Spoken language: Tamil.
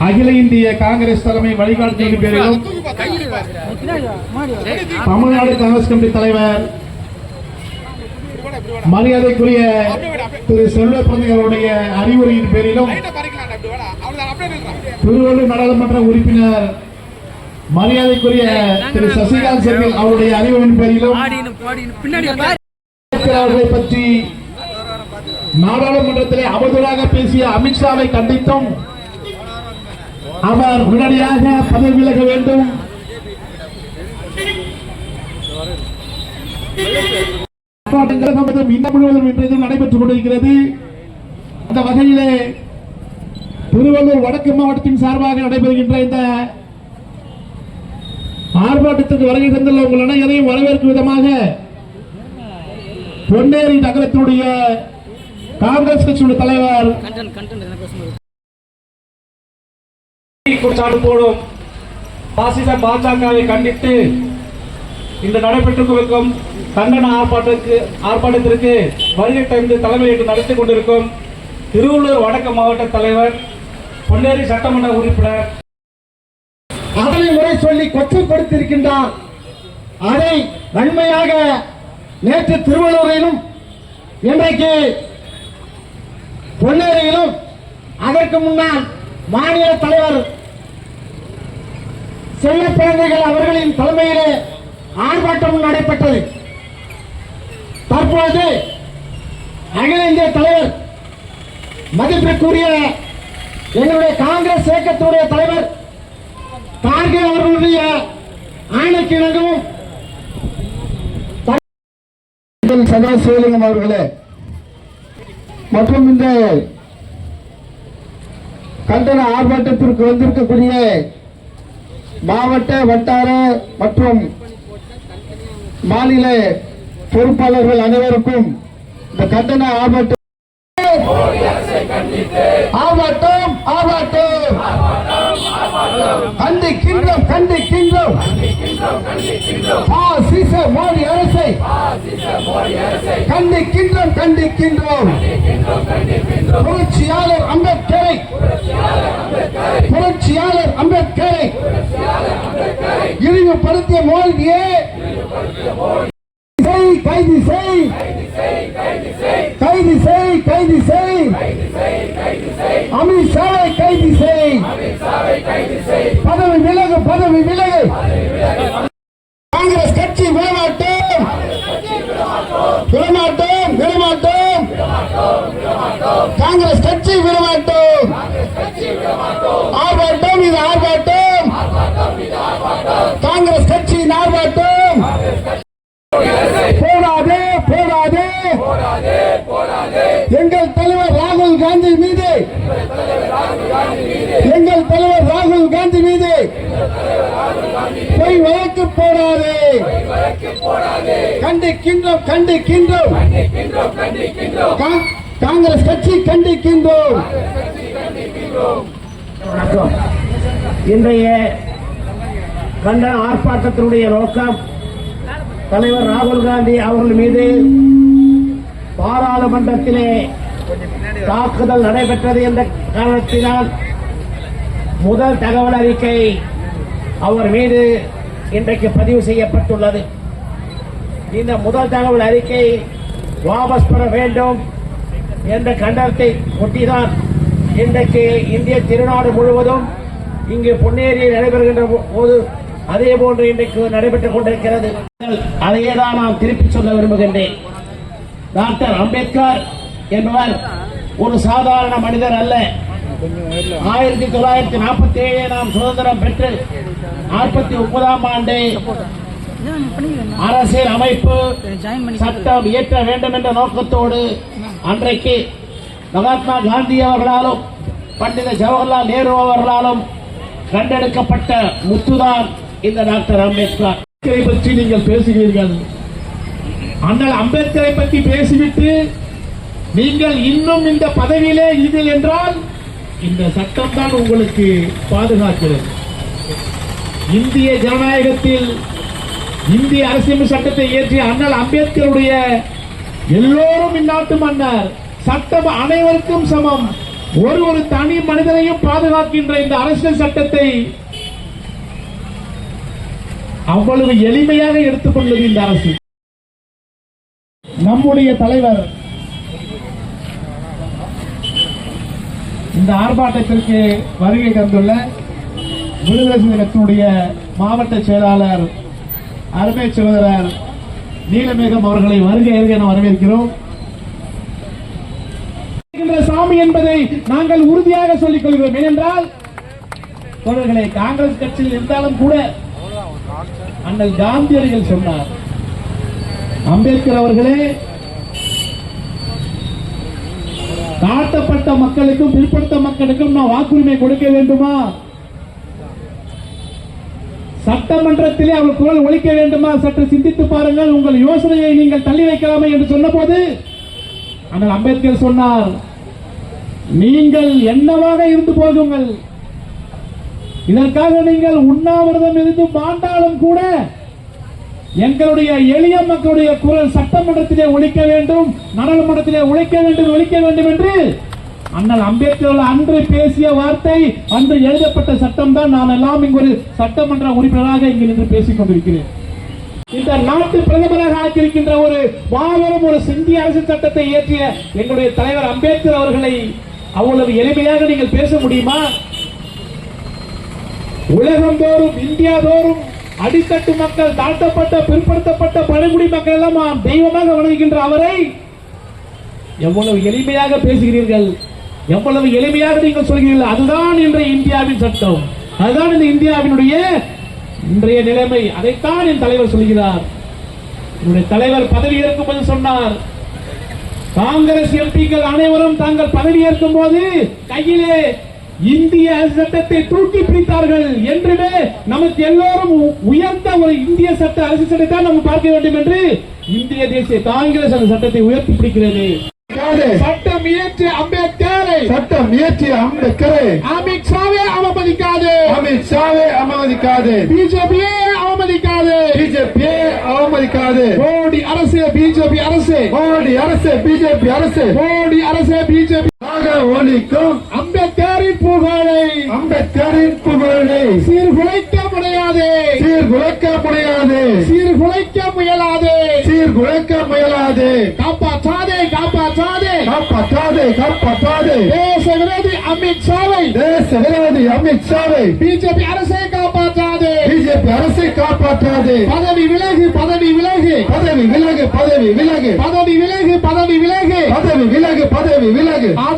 அகில இந்திய காங்கிரஸ் தலைமை வழிகாட்டுதலின் பேரிலும் தமிழ்நாடு காங்கிரஸ் கமிட்டி தலைவர் மரியாதைக்குரிய திரு செல்வ அறிவுரையின் பேரிலும் திருவள்ளூர் நாடாளுமன்ற உறுப்பினர் மரியாதைக்குரிய திரு சசிகாந்த் செல்வன் அவருடைய அறிவுரையின் பேரிலும் பற்றி நாடாளுமன்றத்திலே அவதூறாக பேசிய அமித்ஷாவை கண்டித்தும் அவர் உடனடியாக பதவி விலக வேண்டும். போராட்டங்கள் சம்பந்தம் இன்னும் முழுவதும் இன்றைய நடைபெற்றுக் கொண்டிருக்கிறது. அந்த வகையிலே திருவள்ளூர் வடக்கு மாவட்டத்தின் சார்பாக நடைபெறுகின்ற இந்த ஆர்ப்பாட்டத்திற்கு வருகை தந்துள்ள உங்கள் அனைவரையும் வரவேற்கும் விதமாக பொன்னேரி நகரத்தினுடைய காங்கிரஸ் கட்சியுடைய தலைவர் குற்றாடு போடும் பாசிச பாஜகவை கண்டித்து இந்த நடைபெற்றிருக்கும் கண்டன ஆர்ப்பாட்டத்திற்கு ஆர்ப்பாட்டத்திற்கு வருகை தந்து தலைமையேற்று நடத்தி கொண்டிருக்கும் திருவள்ளூர் வடக்கு மாவட்ட தலைவர் பொன்னேரி சட்டமன்ற உறுப்பினர். அதனை முறை சொல்லி கொச்சப்படுத்தியிருக்கின்றார். அதை வன்மையாக நேற்று திருவள்ளூரிலும் இன்றைக்கு பொன்னேரியிலும் அதற்கு முன்னால் மாநில தலைவர் செய்ய குழந்தைகள் அவர்களின் தலைமையிலே ஆர்ப்பாட்டம் நடைபெற்றது. தற்போது அகில இந்திய தலைவர் மதிப்பிற்குரிய எங்களுடைய காங்கிரஸ் இயக்கத்துடைய தலைவர் கார்கே அவர்களுடைய ஆணைக்கிணங்கவும் சதாசிவலிங்கம் அவர்களே மற்றும் இந்த கண்டன ஆர்ப்பாட்டத்திற்கு வந்திருக்கக்கூடிய மாவட்ட வட்டார மற்றும் மாநில பொறுப்பாளர்கள் அனைவருக்கும் இந்த கண்டன ஆபத்து ஆபத்தம் ஆர்ப்பாட்டம். கண்டிக்கின்றோம் கண்டிக்கின்றோம். பாசிச மோடி அரசை கண்டிக்கின்றோம் கண்டிக்கின்றோம். புரட்சியாளர் அம்பேத்கர் புரட்சியாளர் அம்பேத்கரை இழிவுபடுத்திய மோடியே கைது செய் கைது செய் கைது செய் அமித்ஷாவை கைது செய் பதவி விலகு பதவி விலகு. காங்கிரஸ் கட்சி விடமாட்டோம். விடமாட்டோம் விடமாட்டோம். காங்கிரஸ் கட்சி விடமாட்டோம் ஆர்ப்பாட்டம் இது ஆர்ப்பாட்டம் காங்கிரஸ் கட்சியின் ஆர்ப்பாட்டம் போராதே போராதே எங்கள் தலைவர் ராகுல் காந்தி மீது. எங்கள் தலைவர் ராகுல் காந்தி மீது. பொய் வழக்கு போடாதே. கண்டிக்கின்றோம் கண்டிக்கின்றோம். காங்கிரஸ் கட்சி கண்டிக்கின்றோம். வணக்கம். இன்றைய கண்டன ஆர்ப்பாட்டத்தினுடைய நோக்கம் தலைவர் ராகுல் காந்தி அவர்கள் மீது பாராளுமன்றத்திலே தாக்குதல் நடைபெற்றது என்ற காரணத்தினால் முதல் தகவல் அறிக்கை அவர் மீது இன்றைக்கு பதிவு செய்யப்பட்டுள்ளது. இந்த முதல் தகவல் அறிக்கை வாபஸ் பெற வேண்டும் என்ற கண்டனத்தை ஒட்டிதான் இன்றைக்கு இந்திய திருநாடு முழுவதும் இங்கு பொன்னேரியில் நடைபெறுகின்ற போது அதே போன்று இன்றைக்கு நடைபெற்றுக் கொண்டிருக்கிறது. அதையே தான் நான் திருப்பி சொல்ல விரும்புகின்றேன். டாக்டர் அம்பேத்கர் என்பவர் ஒரு சாதாரண மனிதர் அல்ல. ஆயிரத்தி தொள்ளாயிரத்தி நாற்பத்தி ஏழு நாம் சுதந்திரம் பெற்று நாற்பத்தி ஒன்பதாம் ஆண்டு அரசியல் அமைப்பு சட்டம் இயற்ற வேண்டும் என்ற நோக்கத்தோடு அன்றைக்கு மகாத்மா காந்தி அவர்களாலும் பண்டித ஜவஹர்லால் நேரு அவர்களாலும் கண்டெடுக்கப்பட்ட முத்துதான் இந்த டாக்டர் அம்பேத்கர். பற்றி நீங்கள் பேசுகிறீர்கள். அண்ணல் அம்பேத்கரை பற்றி பேசிவிட்டு நீங்கள் இன்னும் இந்த பதவியிலே இதில் என்றால் இந்த சட்டம் தான் உங்களுக்கு பாதுகாக்கிறது. இந்திய ஜனநாயகத்தில் இந்திய அரசியல் சட்டத்தை இயற்றிய அண்ணல் அம்பேத்கருடைய எல்லோரும் இந்நாட்டு மன்னர் சட்டம் அனைவருக்கும் சமம். ஒரு ஒரு தனி மனிதனையும் பாதுகாக்கின்ற இந்த அரசியல் சட்டத்தை அவ்வளவு எளிமையாக எடுத்துக்கொள்வது இந்த அரசு. நம்முடைய தலைவர் இந்த ஆர்ப்பாட்டத்திற்கு வருகை தந்துள்ள விடுதலை சிறுத்தை மாவட்ட செயலாளர் அருமை சகோதரர் நீலமேகம் அவர்களை வருகை வருகை என வரவேற்கிறோம். சாமி என்பதை நாங்கள் உறுதியாக சொல்லிக் கொள்கிறோம். ஏனென்றால் தோழர்களே காங்கிரஸ் கட்சியில் இருந்தாலும் கூட அண்ணல் காந்தியடிகள் சொன்னார் அம்பேத்கர் அவர்களே தாழ்த்தப்பட்ட மக்களுக்கும் பிற்படுத்த மக்களுக்கும் நான் வாக்குரிமை கொடுக்க வேண்டுமா? சட்டமன்றத்திலே அவள் குரல் ஒழிக்க வேண்டுமா? சற்று சிந்தித்து பாருங்கள் உங்கள் யோசனையை நீங்கள் தள்ளி வைக்கலாமே என்று சொன்னபோது ஆனால் அம்பேத்கர் சொன்னார் நீங்கள் என்னவாக இருந்து போகுங்கள்? இதற்காக நீங்கள் உண்ணாவிரதம் இருந்து மாண்டாலும் கூட எங்களுடைய எளிய மக்களுடைய குரல் சட்டமன்றத்திலே ஒழிக்க வேண்டும் நாடாளுமன்றத்திலே ஒழிக்க வேண்டும் ஒழிக்க வேண்டும் என்று அண்ணல் அம்பேத்கர் அன்று பேசிய வார்த்தை அன்று எழுதப்பட்ட சட்டம் தான் நான் எல்லாம் இங்கு ஒரு சட்டமன்ற உறுப்பினராக இங்கு நின்று பேசிக் கொண்டிருக்கிறேன். இந்த நாட்டு பிரதமராக ஆக்கியிருக்கின்ற ஒரு மாபெரும் ஒரு சிந்திய அரசு சட்டத்தை இயற்றிய எங்களுடைய தலைவர் அம்பேத்கர் அவர்களை அவ்வளவு எளிமையாக நீங்கள் பேச முடியுமா? உலகம் தோறும் இந்தியா தோறும் அடித்தட்டு மக்கள் தாழ்த்தப்பட்ட பிற்படுத்தப்பட்ட பழங்குடி மக்கள் எல்லாம் தெய்வமாக வணங்குகின்ற அவரை எவ்வளவு எளிமையாக பேசுகிறீர்கள்? எவ்வளவு எளிமையாக நீங்கள் சொல்கிறீர்கள்? அதுதான் இன்றைய இந்தியாவின் சட்டம். அதுதான் இந்த இந்தியாவினுடைய இன்றைய நிலைமை. அதைத்தான் என் தலைவர் சொல்கிறார். என்னுடைய தலைவர் பதவி ஏற்கும் போது சொன்னார். காங்கிரஸ் எம்பிக்கள் அனைவரும் தாங்கள் பதவி ஏற்கும் போது கையிலே இந்திய சட்டத்தை தூக்கி பிடித்தார்கள் என்றுமே நமக்கு எல்லோரும் உயர்ந்த ஒரு இந்திய சட்ட அரசு சட்டத்தை நம்ம பார்க்க வேண்டும் என்று இந்திய தேசிய காங்கிரஸ் அந்த சட்டத்தை உயர்த்தி பிடிக்கிறது சட்டம் இயற்றிய அம்பேத்கரை. சட்டம் இயற்றிய அம்பேத்கரை. அமித்ஷாவே அவமதிக்காது. அமித் ஷாவை அவமதிக்காது. பிஜேபியே அவமதிக்காது. பிஜேபியை அவமதிக்காது. மோடி அரசு பிஜேபி அரசு. மோடி அரசு பிஜேபி அரசு. மோடி அரசு பிஜேபி சீர்குலைக்க முயலாது காப்பாற்றாதே காப்பாற்றாதே காப்பாற்றாது காப்பாற்றாது தேச விரோதி அமித்ஷாவை தேச விரோதி அமித் ஷாவை பிஜேபி அரசை காப்பாற்றாதே பிஜேபி அரசை காப்பாற்றாது பதவி விலகு பதவி விலகு பதவி விலகு பதவி விலகு பதவி விலகு பதவி விலகு பதவி விலகு பதவி விலகு அத-